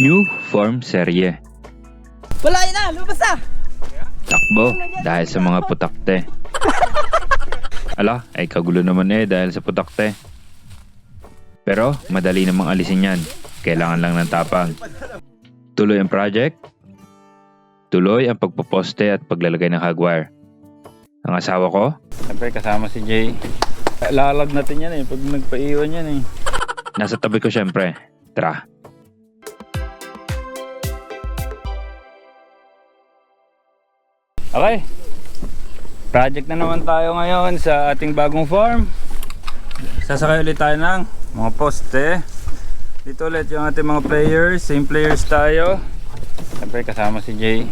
New form serye. Wala yun na! Lumabas na! Takbo dahil sa mga putakte. Ala, ay kagulo naman eh dahil sa putakte. Pero madali namang alisin yan. Kailangan lang ng tapang. Tuloy ang project. Tuloy ang pagpoposte at paglalagay ng hardwire. Ang asawa ko, Siyempre kasama si Jay. Lalag natin yan eh, pag nagpaiwan yan eh. nasa tabi ko syempre. Tara. Okay. Project na naman tayo ngayon sa ating bagong farm. Sasakay ulit tayo ng mga poste. Dito ulit yung ating mga players. Same players tayo. Siyempre kasama si Jay.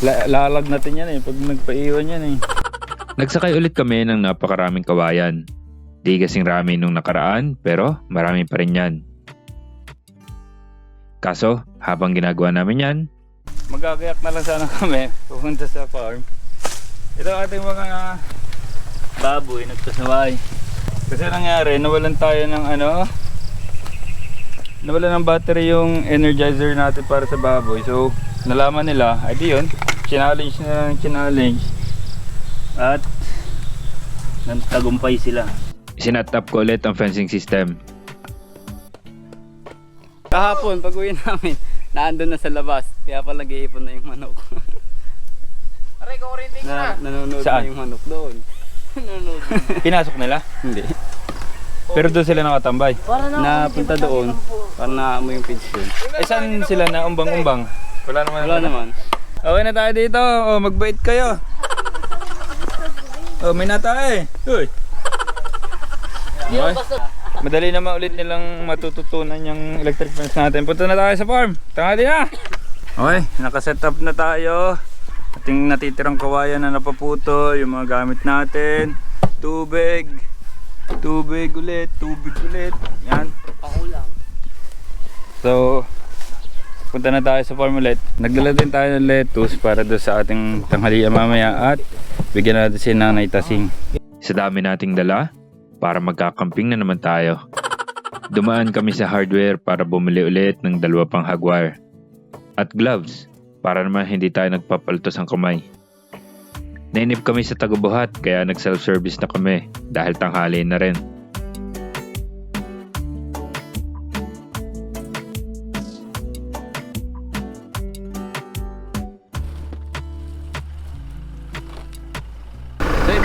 La- lalag natin yan eh, pag nagpaiwan yan eh. Nagsakay ulit kami ng napakaraming kawayan. Di kasing rami nung nakaraan, pero marami pa rin yan. Kaso, habang ginagawa namin yan, Magagayak na lang sana kami pupunta sa farm. Ito ating mga baboy nagpasaway. Kasi nangyari, nawalan tayo ng ano, nawalan ng battery yung energizer natin para sa baboy. So, nalaman nila, ay di yun, challenge na ng challenge. At, nagtagumpay sila. sinat up ko ulit ang fencing system. Kahapon, pag uwi namin, naandun na sa labas. Kaya pala nag-iipon na yung manok. Aray, kukurinting na! Nanonood Saan? na yung manok doon. nanonood. Pinasok nila? Hindi. Pero doon sila nakatambay. Napunta doon, para naamoy yung pigs doon. Eh saan sila na umbang-umbang? Wala naman. Wala naman. Okay na tayo dito. Oh, magbait kayo. Oh, may natay. Uy. Okay. Madali naman ulit nilang matututunan yung electric fence natin. Punta na tayo sa farm. Tangali na. Okay, nakaset up na tayo. Ating natitirang kawayan na napaputo, yung mga gamit natin. Tubig. Tubig ulit, tubig ulit. Yan. Ako lang. So, punta na tayo sa farm ulit. Nagdala din tayo ng lettuce para doon sa ating tanghalian mamaya at bigyan natin si Nanay Tasing. Sa dami nating dala, para magkakamping na naman tayo. Dumaan kami sa hardware para bumili ulit ng dalawa pang hagwire. At gloves, para naman hindi tayo nagpapaltos ang kamay. Nainip kami sa tagubuhat kaya nag self-service na kami dahil tanghali na rin.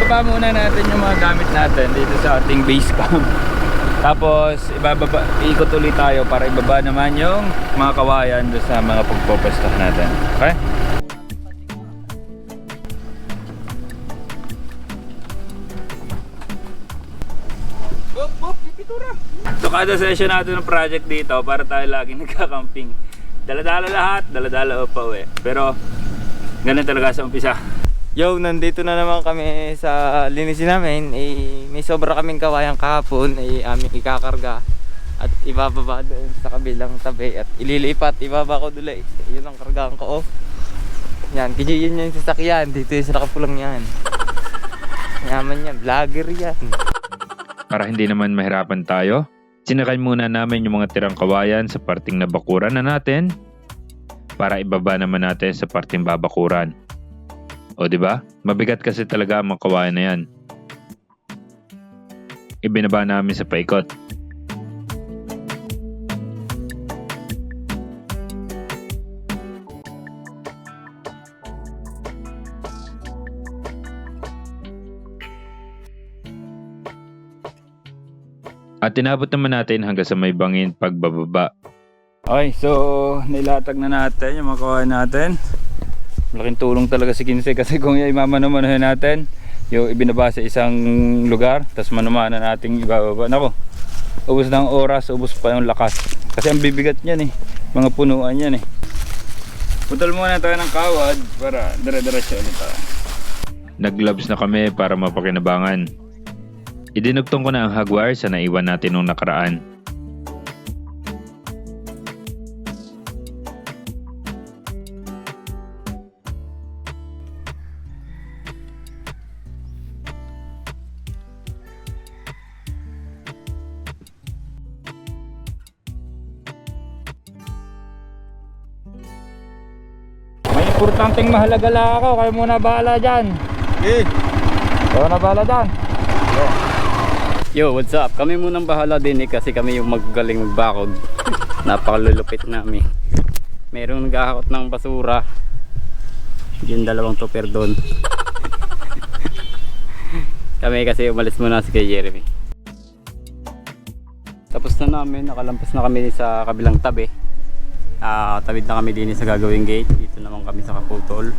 Ibaba muna natin yung mga gamit natin dito sa ating base camp. Tapos, ibababa, ikot ulit tayo para ibaba naman yung mga kawayan doon sa mga pagpopestahan natin. Okay? So kada session natin ng project dito para tayo laging nagka-camping. Dala-dala lahat, dala-dala pa uwi. Pero ganun talaga sa umpisa. Yo, nandito na naman kami sa linisin namin. Eh, may sobra kaming kawayang kahapon. Eh, aming ikakarga. At ibababa doon sa kabilang tabi. At ililipat, ibaba ko dula. eh. Yun ang kargaan ko. Oh. Yan, kaya yun yung sasakyan. Dito yung nakapulang yan. Yaman yan, vlogger yan. Para hindi naman mahirapan tayo, sinakay muna namin yung mga tirang kawayan sa parting nabakuran na natin para ibaba naman natin sa parting babakuran. O di ba? Mabigat kasi talaga ang mga kawayan na yan. Ibinaba namin sa paikot. At tinabot naman natin hanggang sa may bangin pagbababa. Okay, so nilatag na natin yung mga kawain natin. Malaking tulong talaga si Kinse kasi kung yung imamano-manohin natin, yung ibinaba sa isang lugar, tapos manumana nating ibababa. Nako, ubos ng oras, ubos pa yung lakas. Kasi ang bibigat niyan eh, mga punuan yan eh. Putol muna tayo ng kawad para dire-diretso ulit tayo. Nag-gloves na kami para mapakinabangan. Idinugtong ko na ang hagwire sa naiwan natin nung nakaraan. Importanteng mahalaga lang ako. Kayo muna bahala dyan. Eh, Kayo na bahala dyan. Yo, what's up? Kami munang bahala din eh kasi kami yung magaling magbakod. Napakalulupit namin. Merong naghahakot ng basura. Yung dalawang tupper doon. kami kasi umalis muna si kay Jeremy. Tapos na namin, nakalampas na kami sa kabilang tabi. Ah, tawid na kami din sa gagawing gate. Dito naman kami sa Kaputol.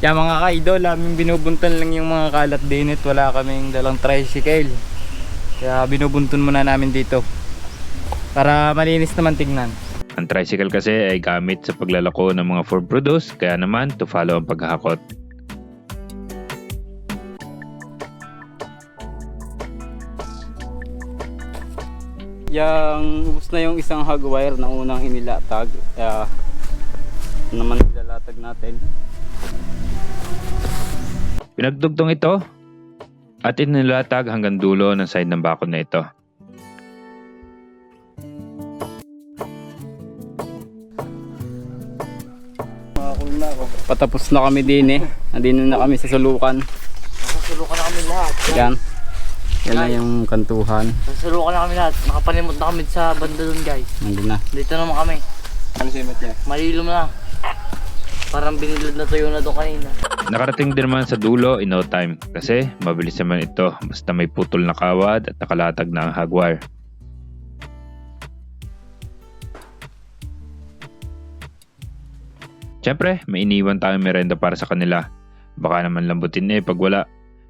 Kaya mga ka-idol, aming binubuntan lang yung mga kalat din at wala kaming dalang tricycle. Kaya binubuntan muna namin dito. Para malinis naman tingnan. Ang tricycle kasi ay gamit sa paglalako ng mga food produce, kaya naman to follow ang paghahakot. Yang ubos na yung isang hog wire na unang inilatag. Kaya naman nilalatag natin. Pinagdugtong ito at inilatag hanggang dulo ng side ng bakod na ito. Patapos na kami din eh. Nandito na kami sa sulukan. Sasulukan na kami lahat. Yan. Yan na yung kantuhan. Sasulukan na kami lahat. Nakapalimot na kami sa banda doon guys. Nandun na. Dito naman kami. Ano si Matya? Malilom na. Parang binilod na tuyo na doon kanina. Nakarating din naman sa dulo in no time kasi mabilis naman ito basta may putol na kawad at nakalatag na ang hagwire. Siyempre, may iniwan tayong merenda para sa kanila. Baka naman lambutin eh pag wala.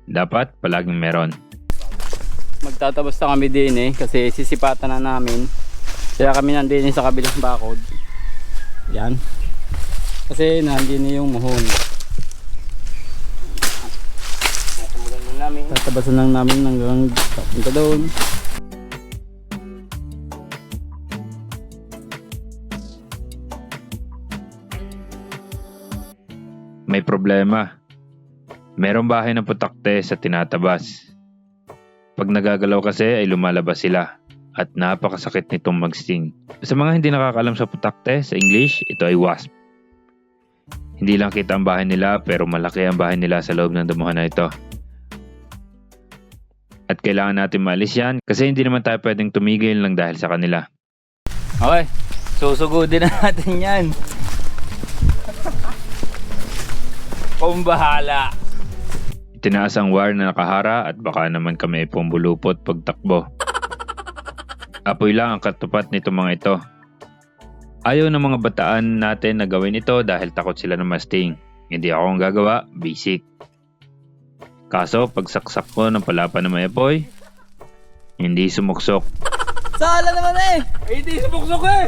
Dapat palaging meron. Magtatabos na kami din eh. Kasi sisipatan na namin. Kaya kami nandun sa kabilang bakod. Yan. Kasi nandun na yung muhon. Tatabasan lang namin hanggang punta doon. May problema. Merong bahay ng putakte sa tinatabas. Pag nagagalaw kasi ay lumalabas sila at napakasakit nitong mag-sting. Sa mga hindi nakakalam sa putakte, sa English, ito ay wasp. Hindi lang kita ang bahay nila pero malaki ang bahay nila sa loob ng damuhan na ito. At kailangan natin maalis yan kasi hindi naman tayo pwedeng tumigil lang dahil sa kanila. Okay, susugudin na natin yan. Kung bahala. Itinaas ang wire na nakahara at baka naman kami ay pumbulupot pagtakbo. Apoy lang ang katupat nito mga ito. Ayaw ng mga bataan natin na gawin ito dahil takot sila ng masting. Hindi ako ang gagawa, basic. Kaso pagsaksak ko ng palapa na may apoy, hindi sumuksok. Sala naman eh! Eh, di subuksok eh!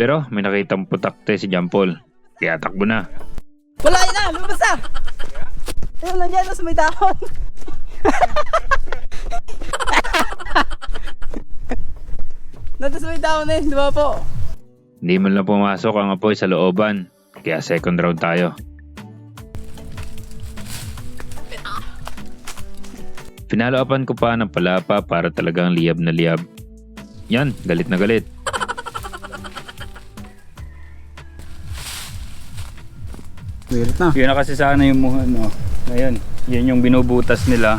Pero may nakitang putakte si Paul, kaya takbo na. Wala yun na! Lumabas na! Ayun, nandiyan na sa may dahon. Nandun sa may dahon eh, di ba po? Hindi man lang pumasok ang apoy sa looban, kaya second round tayo. Pinalo-upan ko pa ng palapa para talagang liyab na liyab. Yan, galit na galit. Wirit na. Yun na kasi sana yung muhon, no. Ngayon, yun yung binubutas nila.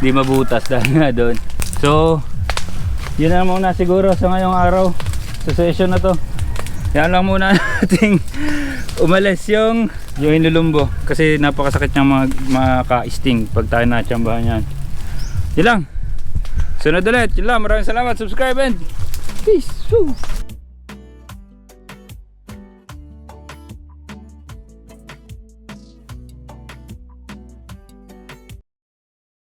Di mabutas dahil nga doon. So, yun na muna siguro sa ngayong araw. Sa session na to. Yan lang muna nating umalis yung yung inulumbo. Kasi napakasakit niyang mag, maka-sting pag tayo natsambahan yan. Yun lang. Sunod ulit. Yun lang. Maraming salamat. Subscribe and peace.